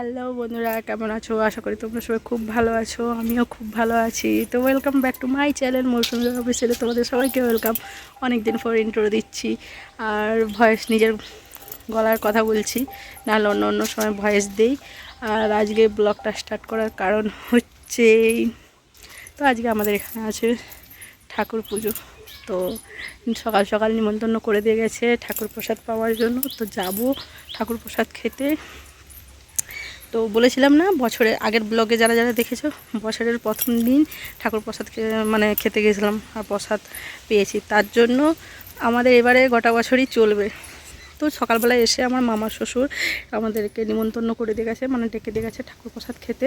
Hello বন্ধুরা, কেমন আছো? আশা করি তোমরা সবাই খুব ভালো আছো, আমিও খুব ভালো আছি। তো welcome back to my channel Mousumi অফিসিয়ালে তোমাদের সবাইকে ওয়েলকাম অনেক দিন পর ইন্ট্রো দিচ্ছি, আর ভয়েস নিজের গলার কথা বলছি, নাহলে অন্য অন্য সময় ভয়েস দেই। আর আজকে ব্লগটা স্টার্ট করার কারণ হচ্ছে তো আজকে আমাদের এখানে আছে ঠাকুর পুজো। তো সকাল সকাল নিমন্ত্রণ করে দিয়ে গেছে ঠাকুর প্রসাদ পাওয়ার জন্য। তো যাব ঠাকুর প্রসাদ খেতে। তো বলেছিলাম না বছরের আগের ব্লগে যারা যারা দেখেছ, বছরের প্রথম দিন ঠাকুর প্রসাদ মানে খেতে গেছিলাম আর প্রসাদ পেয়েছি। তার জন্য আমাদের এবারে গোটা বছরই চলবে। তো সকালবেলায় এসে আমার মামা, শ্বশুর আমাদেরকে নিমন্ত্রণ করে দিয়ে গেছে মানে ডেকে দিয়ে গেছে ঠাকুর প্রসাদ খেতে।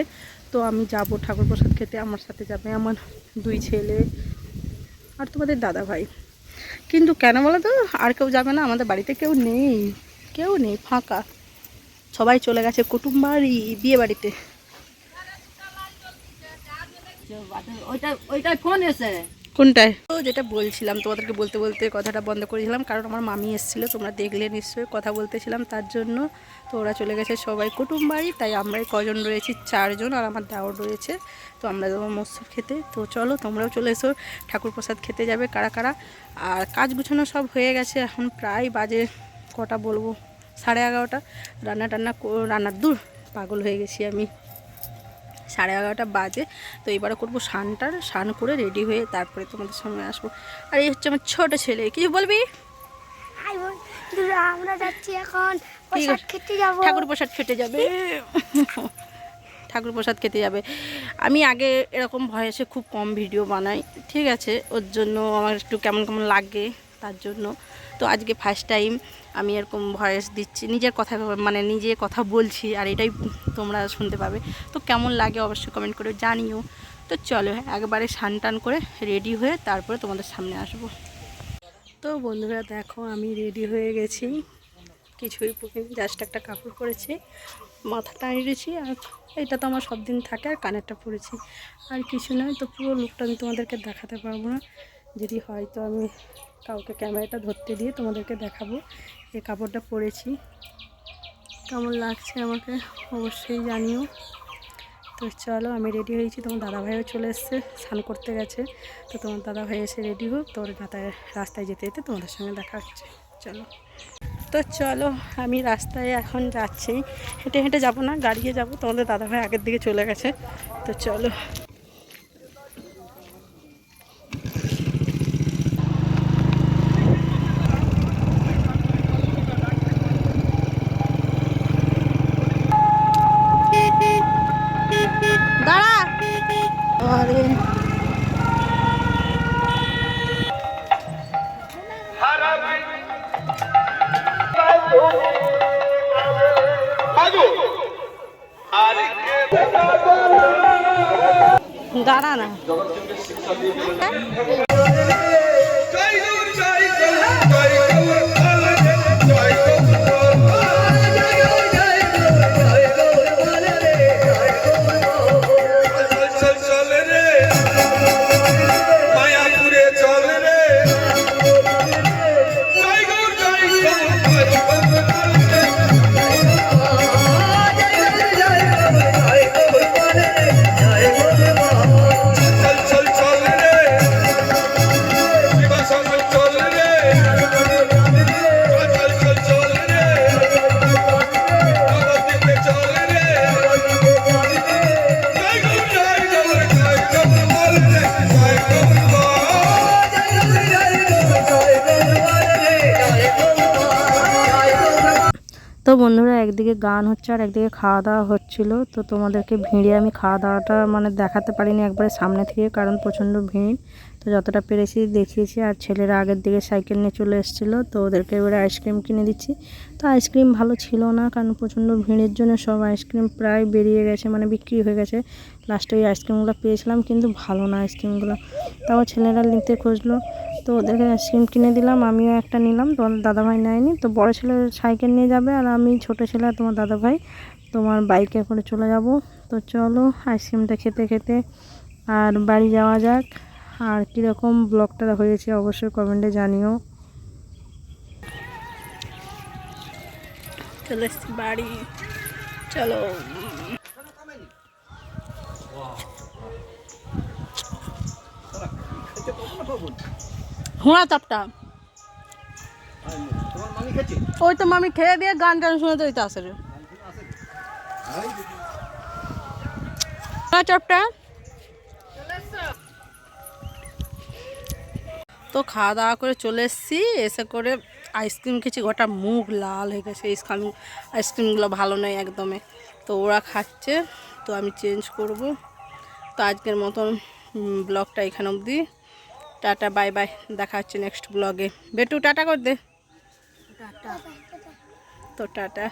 তো আমি যাব ঠাকুর প্রসাদ খেতে, আমার সাথে যাবে আমার দুই ছেলে আর তোমাদের দাদা ভাই। কিন্তু কেন বলো তো, আর কেউ যাবে না, আমাদের বাড়িতে কেউ নেই কেউ নেই, ফাঁকা। সবাই চলে গেছে কুটুম বাড়ি বিয়ে বাড়িতে। কোনটায়? তো যেটা বলছিলাম তোমাদেরকে বলতে বলতে কথাটা বন্ধ করেছিলাম কারণ আমার মামি এসেছিল তোমরা দেখলে নিশ্চয়ই কথা বলতেছিলাম তার জন্য। তো ওরা চলে গেছে সবাই কুটুম বাড়ি তাই আমরাই কজন রয়েছি? চারজন আর আমার দাওয়ার রয়েছে তো আমরা যাব মৎস্য খেতে। তো চলো তোমরাও চলে এসো ঠাকুর প্রসাদ খেতে যাবে কারা কারা। আর কাজ গুছানো সব হয়ে গেছে এখন প্রায় বাজে কটা বলব? সাড়ে এগারোটা। রান্না টান্না রান্নার দূর পাগল হয়ে গেছি আমি। সাড়ে এগারোটা বাজে তো এবারে করব স্নানটার স্নান করে রেডি হয়ে তারপরে তোমাদের সামনে আসব। আর এই হচ্ছে আমার ছোটো ছেলে কিছু বলবি? আমরা যাচ্ছি এখন। ঠাকুর প্রসাদ খেতে যাবে। ঠাকুর প্রসাদ খেতে যাবে। আমি আগে এরকম ভয়েসে খুব কম ভিডিও বানাই ঠিক আছে? ওর জন্য আমার একটু কেমন কেমন লাগে। তার জন্য। তো আজকে ফার্স্ট টাইম আমি এরকম ভয়েস দিচ্ছি, নিজের কথা মানে নিজে কথা বলছি আর এটাই তোমরা শুনতে পাবে। তো কেমন লাগে অবশ্যই কমেন্ট করে জানিও। তো চলো একবারে স্নান টান করে রেডি হয়ে তারপরে তোমাদের সামনে আসব। তো বন্ধুরা দেখো আমি রেডি হয়ে গেছি। কিছুই জাস্ট একটা কাপড় পরেছি, মাথা টানিয়েছি আর এটা তো আমার সব দিন থাকে আর কানেরটা পরেছি। আর কিছু নয়, তো পুরো লুকটা আমি তোমাদেরকে দেখাতে পারব না। যদি হয় তো আমি কাউকে ক্যামেরাটা ধরতে দিয়ে তোমাদেরকে দেখাবো এই কাপড়টা পরেছি। কেমন লাগছে আমাকে অবশ্যই জানিও। তো চলো, আমি রেডি হয়েছি। তোমার দাদাভাইও চলে এসছে, স্নান করতে গেছে। তো তোমার দাদাভাই এসে রেডি হোক, তোর যাতায় রাস্তায় যেতে যেতে তোমাদের সঙ্গে দেখা হচ্ছে। চলো। তো চলো, আমি রাস্তায় এখন যাচ্ছি। হেঁটে হেঁটে যাব না, গাড়িয়ে যাব। তোমাদের দাদাভাই আগের দিকে চলে গেছে। তো চলো। দাঁড়া না। তো বন্ধুরা একদিকে গান হচ্ছে আর একদিকে খাওয়া দাওয়া হচ্ছিল। তো তোমাদেরকে ভিড়ে আমি খাওয়া দাওয়াটা মানে দেখাতে পারিনি একবারে সামনে থেকে কারণ প্রচণ্ড ভিড়। তো যতটা পেরেছি দেখিয়েছি আর ছেলেরা আগের দিকে সাইকেল নিয়ে চলে এসেছিল, তো ওদেরকে এবারে আইসক্রিম কিনে দিচ্ছি। তো আইসক্রিম ভালো ছিল না কারণ প্রচণ্ড ভিড়ের জন্য সব আইসক্রিম প্রায় বেরিয়ে গেছে মানে বিক্রি হয়ে গেছে। লাস্টে ওই আইসক্রিমগুলো পেয়েছিলাম কিন্তু ভালো না আইসক্রিমগুলো। তাও ছেলেরা নিতে খুঁজলো। তো ওদেরকে আইসক্রিম কিনে দিলাম, আমিও একটা নিলাম, তোমার দাদাভাই নেয়নি, তো বড় ছেলে সাইকেল নিয়ে যাবে আর আমি ছোট ছেলে আর তোমার দাদাভাই, তোমার বাইকে করে চলে যাব। তো চলো আইসক্রিমটা খেতে খেতে আর বাড়ি যাওয়া যাক, আর কীরকম ব্লগটা হয়েছে অবশ্যই কমেন্টে জানিও। চলে বাড়ি, চলো। হুঁড়া চাপটা। ওই তো মামি খেয়ে দিয়ে গান টান শুনে তো আসে রে। হুঁড়া চাপটা। তো খাওয়া দাওয়া করে চলে এসেছি এসে করে আইসক্রিম খেয়েছি গোটা মুখ লাল হয়ে গেছে আইসক্রিম আইসক্রিমগুলো ভালো নয় একদমই তো ওরা খাচ্ছে তো আমি চেঞ্জ করব। তো আজকের মতন ব্লগটা এখানে অবধি। Tata bye bye. দেখা হচ্ছে নেক্সট ব্লগে বেটু টাটা কর দে। তো টাটা।